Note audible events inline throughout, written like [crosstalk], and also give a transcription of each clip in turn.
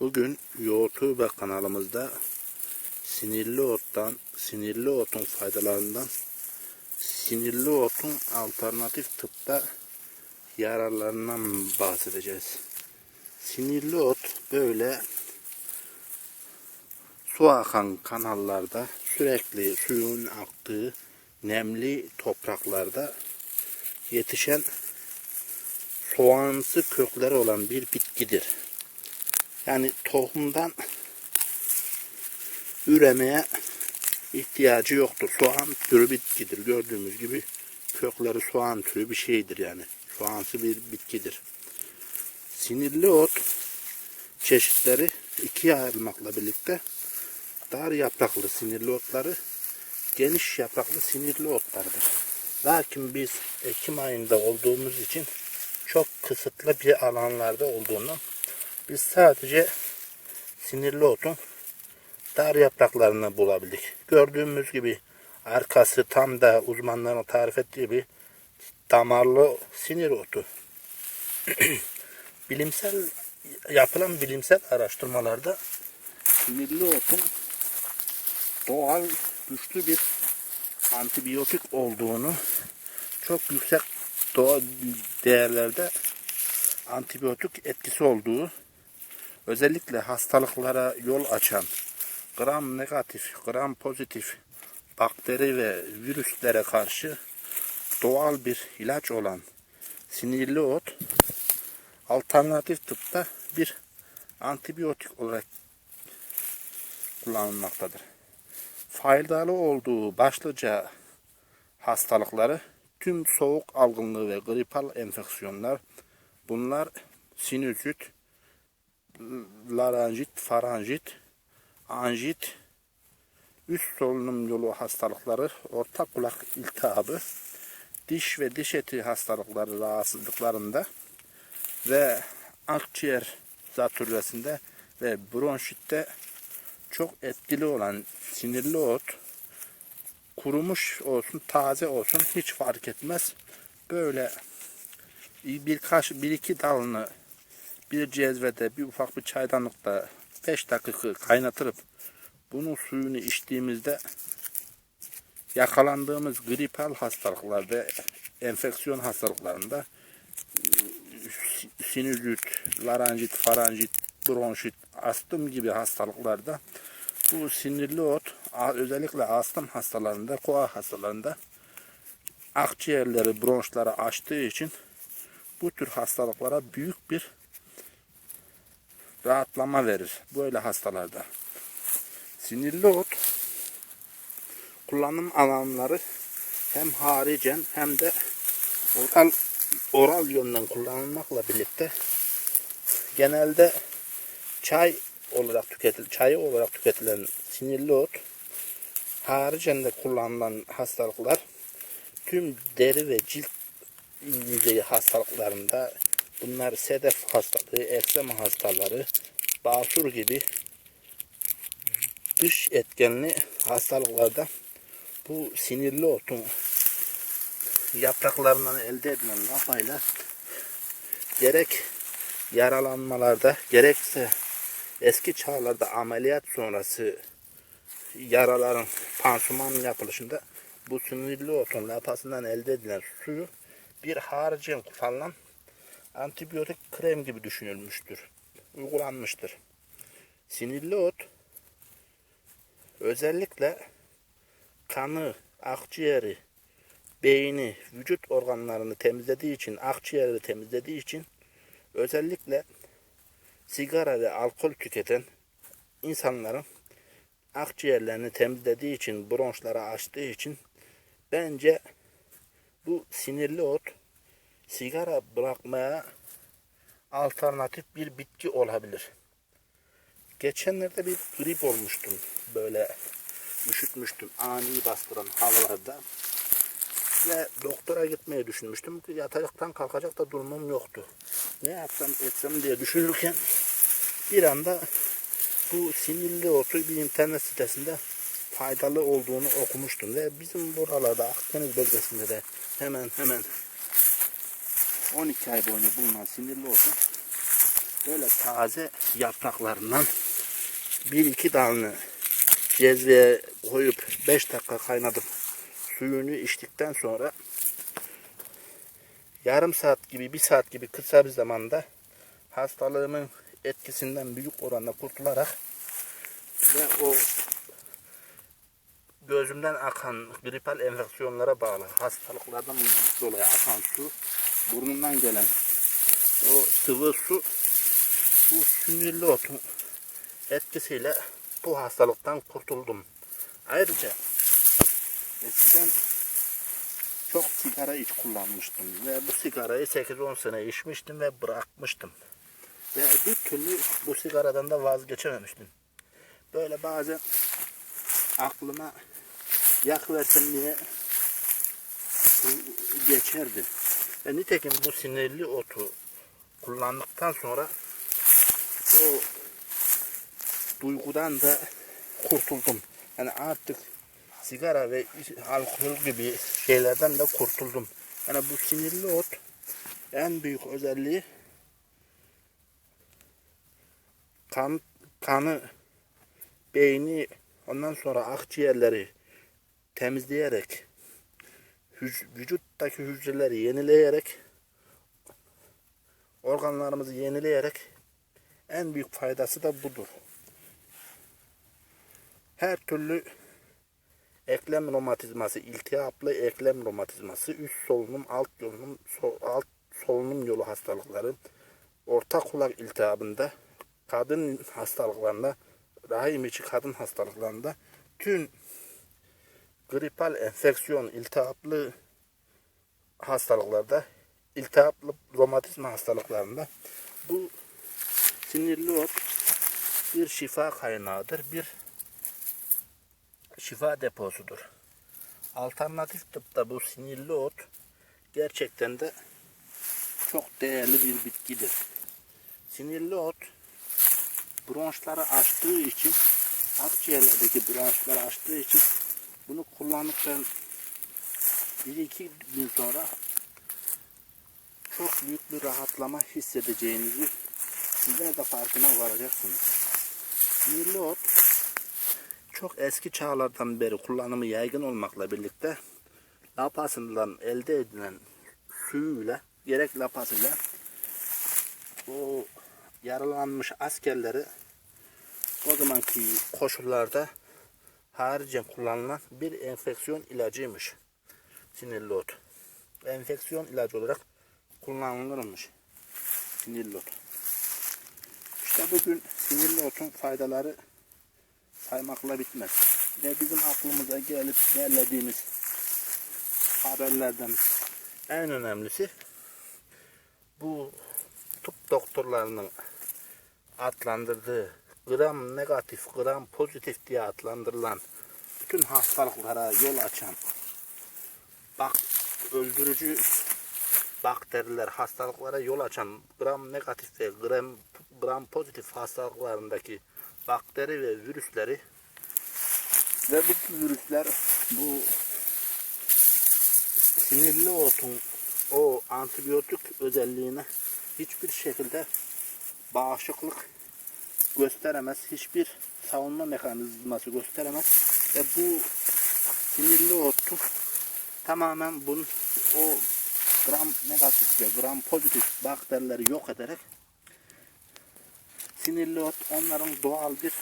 Bugün YouTube kanalımızda sinirli ottan, sinirli otun faydalarından, sinirli otun alternatif tıpta yararlarından bahsedeceğiz. Sinirli ot böyle su akan kanallarda sürekli suyun aktığı nemli topraklarda yetişen soğansı kökleri olan bir bitkidir. Yani tohumdan üremeye ihtiyacı yoktur. Soğan türü bitkidir. Gördüğümüz gibi kökleri soğan türü bir şeydir yani. Soğansı bir bitkidir. Sinirli ot çeşitleri ikiye ayrılmakla birlikte dar yapraklı sinirli otları geniş yapraklı sinirli otlardır. Lakin biz Ekim ayında olduğumuz için çok kısıtlı bir alanlarda olduğundan biz sadece sinirli otun dar yapraklarını bulabildik. Gördüğümüz gibi arkası tam da uzmanların tarif ettiği gibi damarlı sinir otu. [clears throat] bilimsel yapılan bilimsel araştırmalarda sinirli otun doğal güçlü bir antibiyotik olduğunu çok yüksek doğal değerlerde antibiyotik etkisi olduğu özellikle hastalıklara yol açan gram negatif, gram pozitif bakteri ve virüslere karşı doğal bir ilaç olan sinirli ot alternatif tıpta bir antibiyotik olarak kullanılmaktadır. Faydalı olduğu başlıca hastalıkları tüm soğuk algınlığı ve gripal enfeksiyonlar bunlar sinüzit, laranjit, faranjit, anjit, üst solunum yolu hastalıkları, orta kulak iltihabı, diş ve diş eti hastalıkları rahatsızlıklarında ve akciğer zatürresinde ve bronşitte çok etkili olan sinirli ot kurumuş olsun taze olsun hiç fark etmez. Böyle birkaç bir iki dalını bir cezvede bir ufak bir çaydanlıkta 5 dakika kaynatırıp bunun suyunu içtiğimizde yakalandığımız gripal hastalıklarda enfeksiyon hastalıklarında sinüzit, laranjit, faranjit, bronşit, astım gibi hastalıklarda bu sinirli ot özellikle astım hastalarında, koa hastalarında akciğerleri, bronşları açtığı için bu tür hastalıklara büyük bir rahatlama verir. Böyle hastalarda. Sinirli ot kullanım alanları hem haricen hem de oral, oral yönden kullanılmakla birlikte genelde çay olarak tüketil çayı olarak tüketilen sinirli ot haricen de kullanılan hastalıklar tüm deri ve cilt yüzeyi hastalıklarında bunlar sedef hastalığı, eksema hastaları, basur gibi dış etkenli hastalıklarda bu sinirli otun yapraklarından elde edilen lafayla gerek yaralanmalarda gerekse eski çağlarda ameliyat sonrası yaraların pansuman yapılışında bu sinirli otun lapasından elde edilen suyu bir haricen kullanılan antibiyotik krem gibi düşünülmüştür. Uygulanmıştır. Sinirli ot özellikle kanı, akciğeri, beyni, vücut organlarını temizlediği için, akciğeri temizlediği için özellikle sigara ve alkol tüketen insanların akciğerlerini temizlediği için, bronşları açtığı için bence bu sinirli ot sigara bırakmaya alternatif bir bitki olabilir. Geçenlerde bir grip olmuştum. Böyle üşütmüştüm ani bastıran havalarda. Ve doktora gitmeyi düşünmüştüm. Yataktan kalkacak da durumum yoktu. Ne yapsam etsem diye düşünürken bir anda bu sinirli otu bir internet sitesinde faydalı olduğunu okumuştum. Ve bizim buralarda Akdeniz bölgesinde de hemen hemen 12 ay boyunca bulunan sinirli otu böyle taze yapraklarından bir iki dalını cezveye koyup 5 dakika kaynatıp suyunu içtikten sonra yarım saat gibi bir saat gibi kısa bir zamanda hastalığımın etkisinden büyük oranda kurtularak ve o gözümden akan gripal enfeksiyonlara bağlı hastalıklardan dolayı akan su burnumdan gelen o sıvı su bu sinirli otun etkisiyle bu hastalıktan kurtuldum. Ayrıca eskiden çok sigara iç kullanmıştım ve bu sigarayı 8-10 sene içmiştim ve bırakmıştım. Ve bir türlü bu sigaradan da vazgeçememiştim. Böyle bazen aklıma yak versem diye geçerdi. Ve nitekim bu sinirli otu kullandıktan sonra o duygudan da kurtuldum. Yani artık sigara ve alkol gibi şeylerden de kurtuldum. Yani bu sinirli ot en büyük özelliği kan kanı beyni ondan sonra akciğerleri temizleyerek vücuttaki hücreleri yenileyerek organlarımızı yenileyerek en büyük faydası da budur. Her türlü eklem romatizması, iltihaplı eklem romatizması, üst solunum, alt solunum, sol- alt solunum yolu hastalıkları, orta kulak iltihabında, kadın hastalıklarında, rahim içi kadın hastalıklarında, tüm gripal enfeksiyon, iltihaplı hastalıklarda, iltihaplı romatizma hastalıklarında bu sinirli ot bir şifa kaynağıdır, bir şifa deposudur. Alternatif tıpta bu sinirli ot gerçekten de çok değerli bir bitkidir. Sinirli ot bronşları açtığı için akciğerlerdeki bronşları açtığı için bunu kullandıktan bir iki gün sonra çok büyük bir rahatlama hissedeceğinizi sizler de farkına varacaksınız. Sinirli ot çok eski çağlardan beri kullanımı yaygın olmakla birlikte lapasından elde edilen suyuyla gerek lapasıyla o yaralanmış askerleri o zamanki koşullarda haricen kullanılan bir enfeksiyon ilacıymış. Sinirli ot. Enfeksiyon ilacı olarak kullanılırmış. Sinirli ot. İşte bugün sinirli otun faydaları saymakla bitmez. Ve bizim aklımıza gelip derlediğimiz haberlerden en önemlisi bu tıp doktorlarının adlandırdığı gram negatif, gram pozitif diye adlandırılan bütün hastalıklara yol açan bak öldürücü bakteriler, hastalıklara yol açan gram negatif ve gram, gram pozitif hastalıklarındaki bakteri ve virüsleri ve bu virüsler bu sinirli otun o antibiyotik özelliğine hiçbir şekilde bağışıklık gösteremez. Hiçbir savunma mekanizması gösteremez. Ve bu sinirli otu tamamen bunun o gram negatif ve gram pozitif bakterileri yok ederek sinirli ot onların doğal bir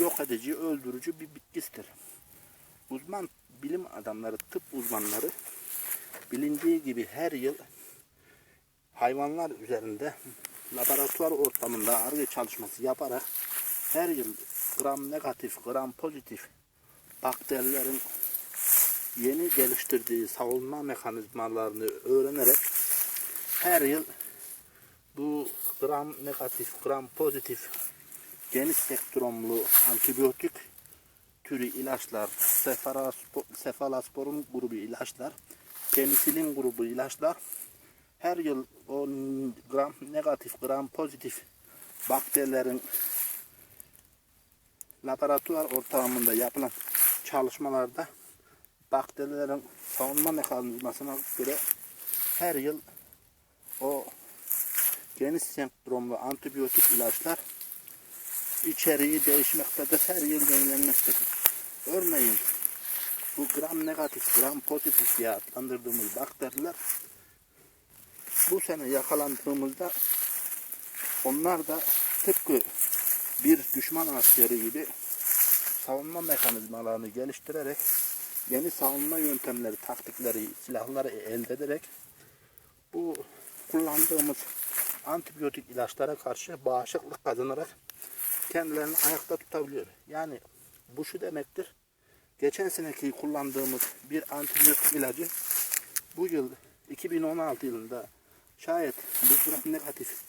yok edici, öldürücü bir bitkisidir. Uzman bilim adamları, tıp uzmanları bilindiği gibi her yıl hayvanlar üzerinde laboratuvar ortamında arge çalışması yaparak her yıl gram negatif, gram pozitif bakterilerin yeni geliştirdiği savunma mekanizmalarını öğrenerek her yıl bu gram negatif, gram pozitif geniş spektrumlu antibiyotik türü ilaçlar, sefalaspor, sefalasporum grubu ilaçlar, penisilin grubu ilaçlar her yıl o gram negatif, gram pozitif bakterilerin laboratuvar ortamında yapılan çalışmalarda bakterilerin savunma mekanizmasına göre her yıl o geniş sendromlu antibiyotik ilaçlar içeriği değişmektedir, her yıl yenilenmektedir. Örneğin bu gram negatif, gram pozitif diye adlandırdığımız bakteriler bu sene yakalandığımızda onlar da tıpkı bir düşman askeri gibi savunma mekanizmalarını geliştirerek yeni savunma yöntemleri, taktikleri, silahları elde ederek bu kullandığımız antibiyotik ilaçlara karşı bağışıklık kazanarak kendilerini ayakta tutabiliyor. Yani bu şu demektir. Geçen seneki kullandığımız bir antibiyotik ilacı bu yıl 2016 yılında şayet bu gram negatif,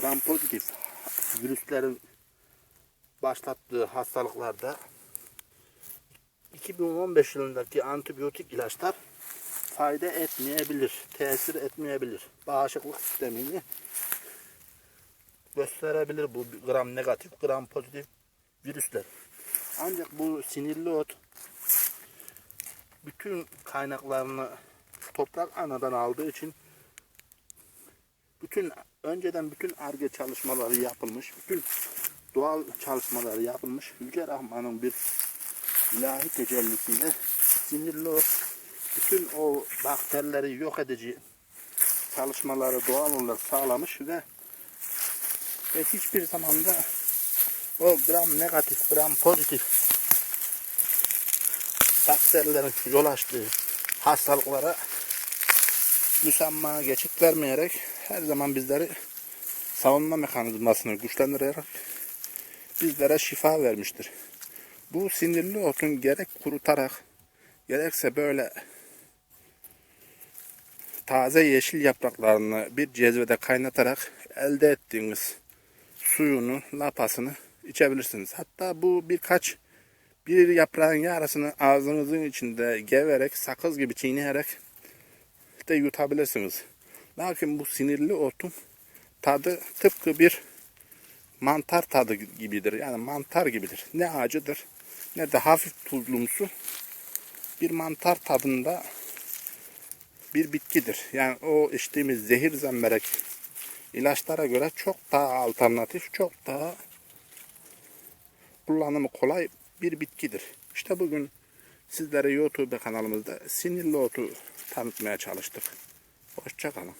gram pozitif virüslerin başlattığı hastalıklarda 2015 yılındaki antibiyotik ilaçlar fayda etmeyebilir, tesir etmeyebilir. Bağışıklık sistemini gösterebilir bu gram negatif, gram pozitif virüsler. Ancak bu sinirli ot bütün kaynaklarını toprak anadan aldığı için bütün önceden bütün arge çalışmaları yapılmış, bütün doğal çalışmaları yapılmış. Yüce Rahman'ın bir ilahi tecellisiyle sinirli ot bütün o bakterileri yok edici çalışmaları doğal olarak sağlamış ve ve hiçbir zamanda o gram negatif, gram pozitif bakterilerin yol açtığı hastalıklara müsamma geçit vermeyerek her zaman bizleri savunma mekanizmasını güçlendirerek bizlere şifa vermiştir. Bu sinirli otun gerek kurutarak gerekse böyle taze yeşil yapraklarını bir cezvede kaynatarak elde ettiğiniz suyunu, lapasını içebilirsiniz. Hatta bu birkaç bir yaprağın yarısını ağzınızın içinde geverek, sakız gibi çiğneyerek de yutabilirsiniz. Lakin bu sinirli otun tadı tıpkı bir mantar tadı gibidir. Yani mantar gibidir. Ne acıdır ne de hafif tuzlumsu bir mantar tadında bir bitkidir. Yani o içtiğimiz zehir zemberek ilaçlara göre çok daha alternatif, çok daha kullanımı kolay bir bitkidir. İşte bugün sizlere YouTube kanalımızda sinirli otu tanıtmaya çalıştık. Hoşçakalın.